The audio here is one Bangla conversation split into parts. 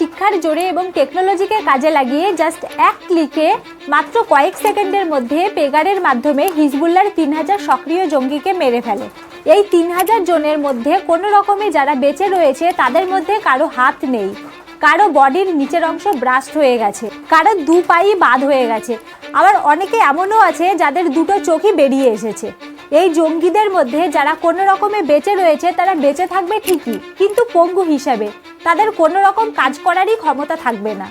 শিক্ষার জোরে এবং টেকনোলজিকে কাজে লাগিয়ে জাস্ট এক ক্লিকে মাত্র কয়েক সেকেন্ডের মধ্যে পেগারের মাধ্যমে হিজবুল্লার তিন হাজার সক্রিয় জঙ্গিকে মেরে ফেলে। এই তিন হাজার জনের মধ্যে কোনো রকমে যারা বেঁচে রয়েছে, তাদের মধ্যে কারও হাত নেই। কারও বডির নিচের অংশ ব্রাস্ট হয়ে গেছে। কারও দু পাই বাদ হয়ে গেছে। আবার অনেকে এমনও আছে যাদের দুটো চোখই বেরিয়ে এসেছে। এই জঙ্গিদের মধ্যে যারা কোনো রকমে বেঁচে রয়েছে, তারা বেঁচে থাকবে ঠিকই, কিন্তু পঙ্গু হিসাবে। তাদের কোনো রকম কাজ করারই ক্ষমতা থাকবে না।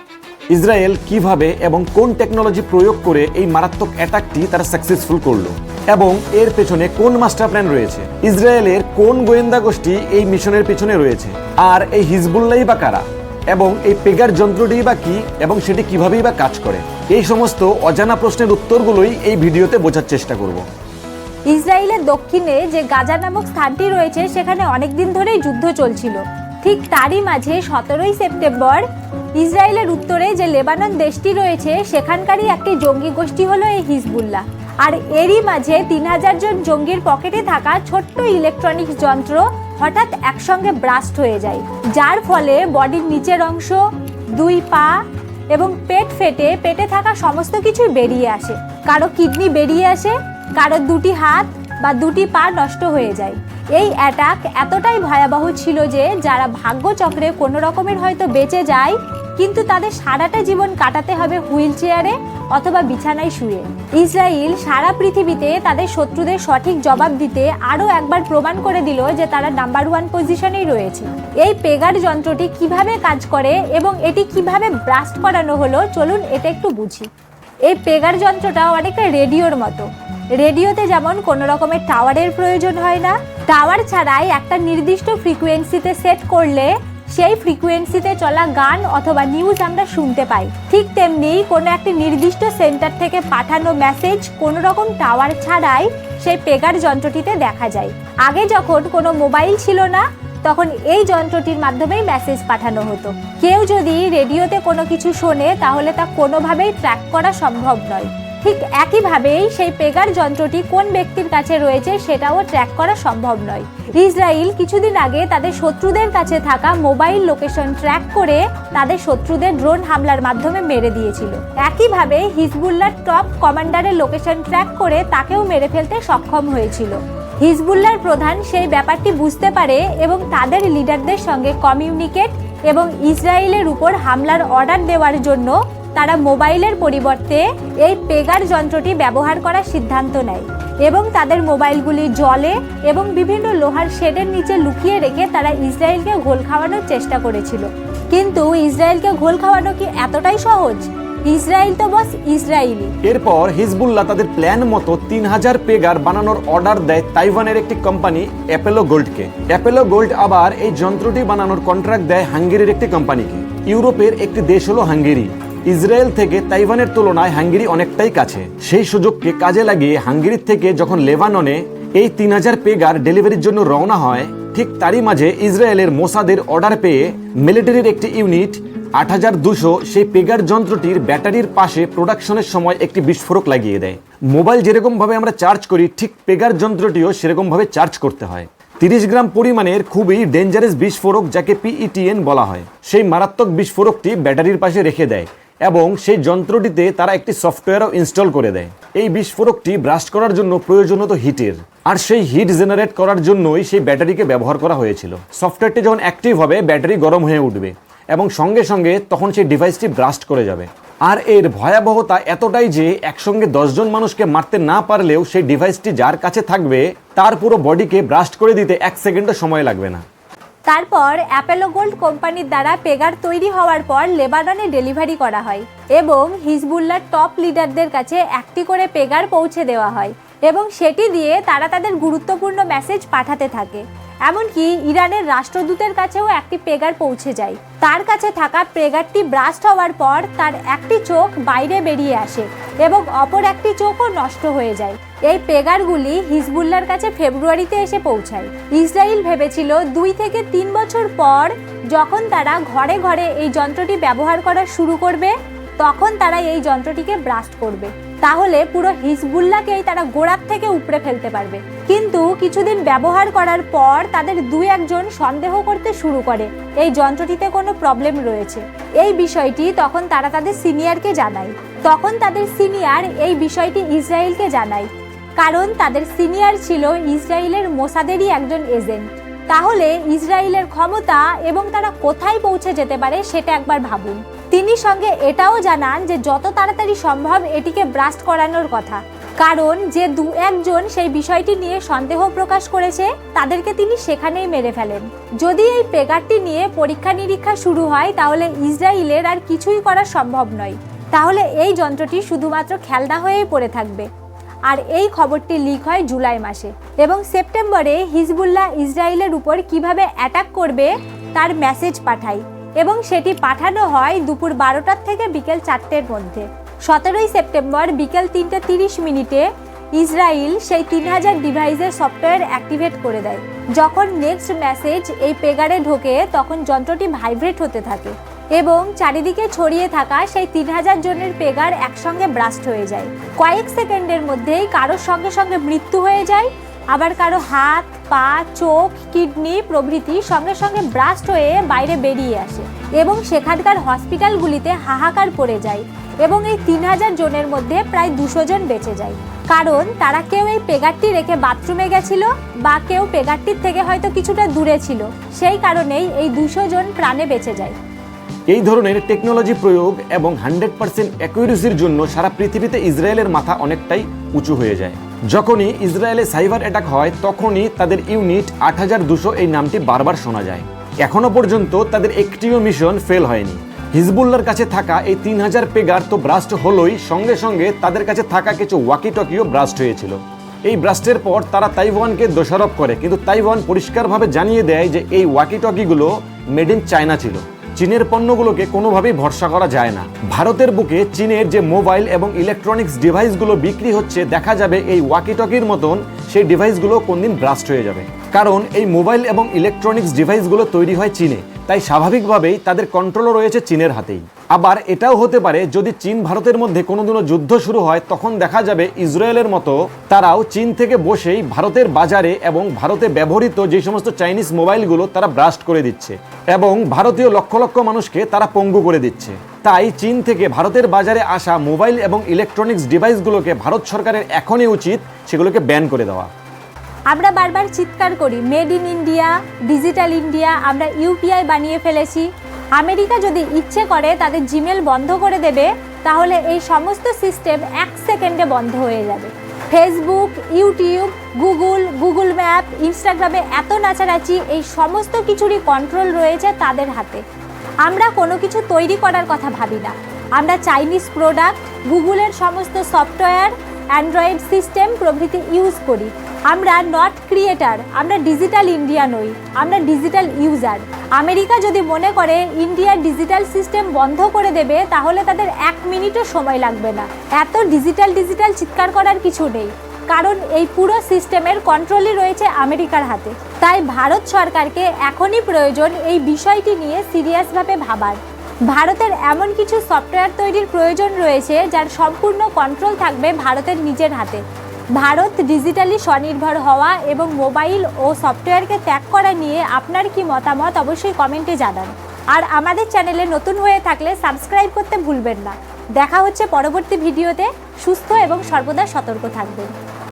ইসরায়েল কীভাবে এবং কোন টেকনোলজি প্রয়োগ করে এই মারাত্মক অ্যাটাকটি তারা সাকসেসফুল করল? এবং এর পেছনে কোন মাস্টার প্ল্যান রয়েছে? ইসরায়েলের কোন গোয়েন্দা গোষ্ঠী এই মিশনের পেছনে রয়েছে? আর এই হিজবুল্লাই বা কারা? এবং এই পেগার যন্ত্রটি বা কি? এবং সেটি কিভাবেই বা কাজ করে? এই সমস্ত অজানা প্রশ্নের উত্তরগুলোই এই ভিডিওতে বোঝার চেষ্টা করব। ইসরায়েলের দক্ষিণে যে গাজা নামক স্থানটি রয়েছে সেখানে অনেক দিন ধরেই যুদ্ধ চলছিল। ঠিক তারই মাঝে সতেরোই সেপ্টেম্বর ইসরায়েলের উত্তরে যে লেবানন দেশটি রয়েছে, সেখানকারই একটি জঙ্গি গোষ্ঠী হলো এই হিজবুল্লাহ। আর এরই মাঝে তিন হাজার জন জঙ্গির পকেটে থাকা ছোট্ট ইলেকট্রনিক্স যন্ত্র হঠাৎ একসঙ্গে ব্রাস্ট হয়ে যায়। যার ফলে বডির নিচের অংশ, দুই পা এবং পেট ফেটে, পেটে থাকা সমস্ত কিছু বেরিয়ে আসে। কারও কিডনি বেরিয়ে আসে, কারও দুটি হাত বা দুটি পা নষ্ট হয়ে যায়। এই অ্যাটাক এতটাই ভয়াবহ ছিল যে যারা ভাগ্যচক্রে কোনো রকমের হয়তো বেঁচে যায়, কিন্তু তাদের সারাটা জীবন কাটাতে হবে হুইল চেয়ারে অথবা বিছানায় শুয়ে। ইসরায়েল সারা পৃথিবীতে তাদের শত্রুদের সঠিক জবাব দিতে আরও একবার প্রমাণ করে দিল যে তারা নাম্বার ওয়ান পজিশনেই রয়েছে। এই পেগার যন্ত্রটি কীভাবে কাজ করে এবং এটি কীভাবে ব্রাস্ট করানো হলো, চলুন এটা একটু বুঝি। এই পেগার যন্ত্রটা অনেকটা রেডিওর মতো। রেডিওতে যেমন কোনো রকমের টাওয়ারের প্রয়োজন হয় না, টাওয়ার ছাড়াই একটা নির্দিষ্ট ফ্রিকোয়েন্সিতে সেট করলে সেই ফ্রিকোয়েন্সিতে চলা গান অথবা নিউজ আমরা শুনতে পাই। ঠিক তেমনি কোনো একটি নির্দিষ্ট সেন্টার থেকে পাঠানো মেসেজ কোনো রকম টাওয়ার ছাড়াই সেই পেগার যন্ত্রটিতে দেখা যায়। আগে যখন কোনো মোবাইল ছিল না, তখন এই যন্ত্রটির মাধ্যমেই মেসেজ পাঠানো হতো। কেউ যদি রেডিওতে কোনো কিছু শোনে, তাহলে তা কোনোভাবেই ট্র্যাক করা সম্ভব নয়। ঠিক একইভাবেই সেই পেগার যন্ত্রটি কোন ব্যক্তির কাছে রয়েছে সেটাও ট্র্যাক করা সম্ভব নয়। ইসরায়েল কিছুদিন আগে তাদের শত্রুদের কাছে থাকা মোবাইল লোকেশন ট্র্যাক করে তাদের শত্রুদের ড্রোন হামলার মাধ্যমে মেরে দিয়েছিল। একইভাবে হিজবুল্লার টপ কমান্ডারের লোকেশন ট্র্যাক করে তাকেও মেরে ফেলতে সক্ষম হয়েছিল। হিজবুল্লার প্রধান সেই ব্যাপারটি বুঝতে পারে এবং তাদের লিডারদের সঙ্গে কমিউনিকেট এবং ইসরায়েলের উপর হামলার অর্ডার দেওয়ার জন্য তারা মোবাইলের পরিবর্তে এই পেগার যন্ত্রটি ব্যবহার করার সিদ্ধান্ত নেয় এবং তাদের মোবাইলগুলি জলে এবং বিভিন্ন লোহার শেডের নিচে লুকিয়ে রেখে তারা ইসরায়েলকে ঘোল খাওয়ানোর চেষ্টা করেছিল। কিন্তু ইসরায়েলকে ঘোল খাওয়ানো কি এতটাই সহজ? ইসরায়েল তো বস ইসরায়েলি। এরপর হিজবুল্লাহ তাদের প্ল্যান মতো তিন হাজার পেগার বানানোর অর্ডার দেয় তাইওয়ানের একটি কোম্পানি, অ্যাপেলো গোল্ডকে। অ্যাপেলো গোল্ড আবার এই যন্ত্রটি বানানোর কন্ট্রাক্ট দেয় হাঙ্গেরির একটি কোম্পানিকে। ইউরোপের একটি দেশ হলো হাঙ্গেরি। ইসরায়েল থেকে তাইওয়ানের তুলনায় হাঙ্গেরি অনেকটাই কাছে। সেই সুযোগকে কাজে লাগিয়ে হাঙ্গেরির থেকে যখন লেবাননে এই তিন হাজার পেগার ডেলিভারির জন্য রওনা হয়, ঠিক তারই মাঝে ইসরায়েলের মোসাদের অর্ডার পেয়ে মিলিটারির একটি ইউনিট আট হাজার দুশো সেই পেগার যন্ত্রটির ব্যাটারির পাশে প্রোডাকশনের সময় একটি বিস্ফোরক লাগিয়ে দেয়। মোবাইল যেরকমভাবে আমরা চার্জ করি, ঠিক পেগার যন্ত্রটিও সেরকমভাবে চার্জ করতে হয়। তিরিশ গ্রাম পরিমাণের খুবই ডেঞ্জারাস বিস্ফোরক যাকে পিইটিএন বলা হয়। সেই মারাত্মক বিস্ফোরকটি ব্যাটারির পাশে রেখে দেয়। এবং সেই যন্ত্রটিতে তারা একটি সফটওয়্যারও ইনস্টল করে দেয়। এই বিস্ফোরকটি ব্রাস্ট করার জন্য প্রয়োজন হতো হিটের। আর সেই হিট জেনারেট করার জন্যই সেই ব্যাটারিকে ব্যবহার করা হয়েছিল। সফটওয়্যারটি যখন অ্যাক্টিভ হবে, ব্যাটারি গরম হয়ে উঠবে এবং সঙ্গে সঙ্গে তখন সেই ডিভাইসটি ব্রাস্ট করে যাবে। আর এর ভয়াবহতা এতটাই যে একসঙ্গে দশজন মানুষকে মারতে না পারলেও সেই ডিভাইসটি যার কাছে থাকবে, তার পুরো বডিকে ব্রাস্ট করে দিতে এক সেকেন্ডও সময় লাগবে না। তারপর অ্যাপেলো গোল্ড কোম্পানির দ্বারা পেগার তৈরি হওয়ার পর লেবাননে ডেলিভারি করা হয় এবং হিজবুল্লার টপ লিডারদের কাছে একটি করে পেগার পৌঁছে দেওয়া হয় এবং সেটি দিয়ে তারা তাদের গুরুত্বপূর্ণ মেসেজ পাঠাতে থাকে। এমনকি ইরানের রাষ্ট্রদূতের কাছেও একটি পেগার পৌঁছে যায়। তার কাছে থাকা পেগারটি ব্রাস্ট হওয়ার পর তার একটি চোখ বাইরে বেরিয়ে আসে এবং অপর একটি চোখও নষ্ট হয়ে যায়। এই পেগারগুলি হিজবুল্লার কাছে ফেব্রুয়ারিতে এসে পৌঁছায়। ইসরায়েল ভেবেছিল দুই থেকে তিন বছর পর যখন তারা ঘরে ঘরে এই যন্ত্রটি ব্যবহার করা শুরু করবে, তখন তারা এই যন্ত্রটিকে ব্রাস্ট করবে। তাহলে পুরো হিজবুল্লাহকেই তারা গোড়ার থেকে উপড়ে ফেলতে পারবে। কিন্তু কিছুদিন ব্যবহার করার পর তাদের দু একজন সন্দেহ করতে শুরু করে, এই যন্ত্রটিতে কোনো প্রবলেম রয়েছে। এই বিষয়টি তখন তারা তাদের সিনিয়রকে জানায়। তখন তাদের সিনিয়র এই বিষয়টি ইসরায়েলকে জানায়। কারণ তাদের সিনিয়র ছিল ইসরায়েলের মোসাদেরই একজন এজেন্ট। তাহলে ইসরায়েলের ক্ষমতা এবং তারা কোথায় পৌঁছে যেতে পারে সেটা একবার ভাবুন। তিনি সঙ্গে এটাও জানান যে যত তাড়াতাড়ি সম্ভব এটিকে ব্রাস্ট করানোর কথা। কারণ যে দু একজন সেই বিষয়টি নিয়ে সন্দেহ প্রকাশ করেছে, তাদেরকে তিনি সেখানেই মেরে ফেলেন। যদি এই পেগারটি নিয়ে পরীক্ষা নিরীক্ষা শুরু হয়, তাহলে ইসরায়েলের আর কিছুই করা সম্ভব নয়। তাহলে এই যন্ত্রটি শুধুমাত্র খেলনা হয়েই পড়ে থাকবে। আর এই খবরটি লিক হয় জুলাই মাসে। এবং সেপ্টেম্বরে হিজবুল্লাহ ইসরায়েলের উপর কীভাবে অ্যাটাক করবে তার মেসেজ পাঠায় এবং সেটি পাঠানো হয় দুপুর বারোটার থেকে বিকেল চারটের মধ্যে। সতেরোই সেপ্টেম্বর বিকেল তিনটে তিরিশ মিনিটে ইসরায়েল সেই তিন হাজার ডিভাইসের সফটওয়্যার অ্যাক্টিভেট করে দেয়। যখন নেক্সট মেসেজ এই পেগারে ঢোকে, তখন যন্ত্রটি ভাইব্রেট হতে থাকে। এবং চারিদিকে ছড়িয়ে থাকা সেই তিন হাজার জনের পেগার একসঙ্গে ব্রাস্ট হয়ে যায়। কয়েক সেকেন্ডের মধ্যেই কারোর সঙ্গে সঙ্গে মৃত্যু হয়ে যায়। আবার কারও হাত, পা, চোখ, কিডনি প্রভৃতি সঙ্গে সঙ্গে ব্রাস্ট হয়ে বাইরে বেরিয়ে আসে এবং সেখানকার হসপিটালগুলিতে হাহাকার পড়ে যায় এবং এই তিন হাজার জনের মধ্যে প্রায় দুশো জন বেঁচে যায়। কারণ তারা কেউ এই পেগারটি রেখে বাথরুমে গেছিল বা কেউ পেগারটির থেকে হয়তো কিছুটা দূরে ছিল। সেই কারণেই এই দুশো জন প্রাণে বেঁচে যায়। এই ধরনের টেকনোলজি প্রয়োগ এবং হান্ড্রেড পার্সেন্ট অ্যাকুরেসির জন্য সারা পৃথিবীতে ইসরায়েলের মাথা অনেকটাই উঁচু হয়ে যায়। যখনই ইসরায়েলে সাইবার অ্যাটাক হয়, তখনই তাদের ইউনিট আট হাজার দুশো এই নামটি বারবার শোনা যায়। এখনও পর্যন্ত তাদের একটিও মিশন ফেল হয়নি। হিজবুল্লার কাছে থাকা এই তিন হাজার পেগার তো ব্রাস্ট হলোই, সঙ্গে সঙ্গে তাদের কাছে থাকা কিছু ওয়াকি টকিও ব্রাস্ট হয়েছিল। এই ব্রাস্টের পর তারা তাইওয়ানকে দোষারোপ করে, কিন্তু তাইওয়ান পরিষ্কারভাবে জানিয়ে দেয় যে এই ওয়াকি টকিগুলো মেড ইন চায়না ছিল। চীনের পণ্যগুলোকে কোনোভাবেই ভরসা করা যায় না। ভারতের বুকে চীনের যে মোবাইল এবং ইলেকট্রনিক্স ডিভাইসগুলো বিক্রি হচ্ছে, দেখা যাবে এই ওয়াকিটকির মতন, সেই ডিভাইসগুলো কোনদিন ব্রাস্ট হয়ে যাবে। কারণ এই মোবাইল এবং ইলেকট্রনিক্স ডিভাইসগুলো তৈরি হয় চীনে, তাই স্বাভাবিকভাবেই তাদের কন্ট্রোলও রয়েছে চীনের হাতেই। আবার এটাও হতে পারে যদি চীন ভারতের মধ্যে কোনোদিনও যুদ্ধ শুরু হয়, তখন দেখা যাবে ইসরায়েলের মতো তারাও চীন থেকে বসেই ভারতের বাজারে এবং ভারতে ব্যবহৃত যে সমস্ত চাইনিজ মোবাইলগুলো তারা ব্রাস্ট করে দিচ্ছে এবং ভারতীয় লক্ষ লক্ষ মানুষকে তারা পঙ্গু করে দিচ্ছে। তাই চীন থেকে ভারতের বাজারে আসা মোবাইল এবং ইলেকট্রনিক্স ডিভাইসগুলোকে ভারত সরকারের এখনই উচিত সেগুলোকে ব্যান করে দেওয়া। আমরা বারবার চিৎকার করি made in India digital India আমরা ইউপিআই বানিয়ে ফেলেছি। আমেরিকা যদি ইচ্ছে করে তাদের জিমেল বন্ধ করে দেবে, তাহলে এই সমস্ত সিস্টেম এক সেকেন্ডে বন্ধ হয়ে যাবে। Facebook YouTube, Google Google map, ইনস্টাগ্রামে এত নাচানাচি, এই সমস্ত কিছুরই কন্ট্রোল রয়েছে তাদের হাতে। আমরা কোনো কিছু তৈরি করার কথা ভাবি না। আমরা চাইনিজ প্রোডাক্ট গুগলের সমস্ত সফটওয়্যার অ্যান্ড্রয়েড সিস্টেম প্রভৃতি ইউজ করি। আমরা নট ক্রিয়েটার আমরা ডিজিটাল ইন্ডিয়া নই, আমরা ডিজিটাল ইউজার আমেরিকা যদি মনে করে ইন্ডিয়ার ডিজিটাল সিস্টেম বন্ধ করে দেবে, তাহলে তাদের এক মিনিটও সময় লাগবে না। এত ডিজিটাল ডিজিটাল চিৎকার করার কিছু নেই। কারণ এই পুরো সিস্টেমের কন্ট্রোলই রয়েছে আমেরিকার হাতে। তাই ভারত সরকারকে এখনই প্রয়োজন এই বিষয়টি নিয়ে সিরিয়াসভাবে ভাবার। ভারতের এমন কিছু সফটওয়্যার তৈরির প্রয়োজন রয়েছে, যার সম্পূর্ণ কন্ট্রোল থাকবে ভারতের নিজের হাতে। ভারত ডিজিটালি স্বনির্ভর হওয়া এবং মোবাইল ও সফটওয়্যারকে ত্যাগ করা নিয়ে আপনার কি মতামত অবশ্যই কমেন্টে জানান। আর আমাদের চ্যানেলে নতুন হয়ে থাকলে সাবস্ক্রাইব করতে ভুলবেন না। দেখা হচ্ছে পরবর্তী ভিডিওতে। সুস্থ এবং সর্বদা সতর্ক থাকবেন।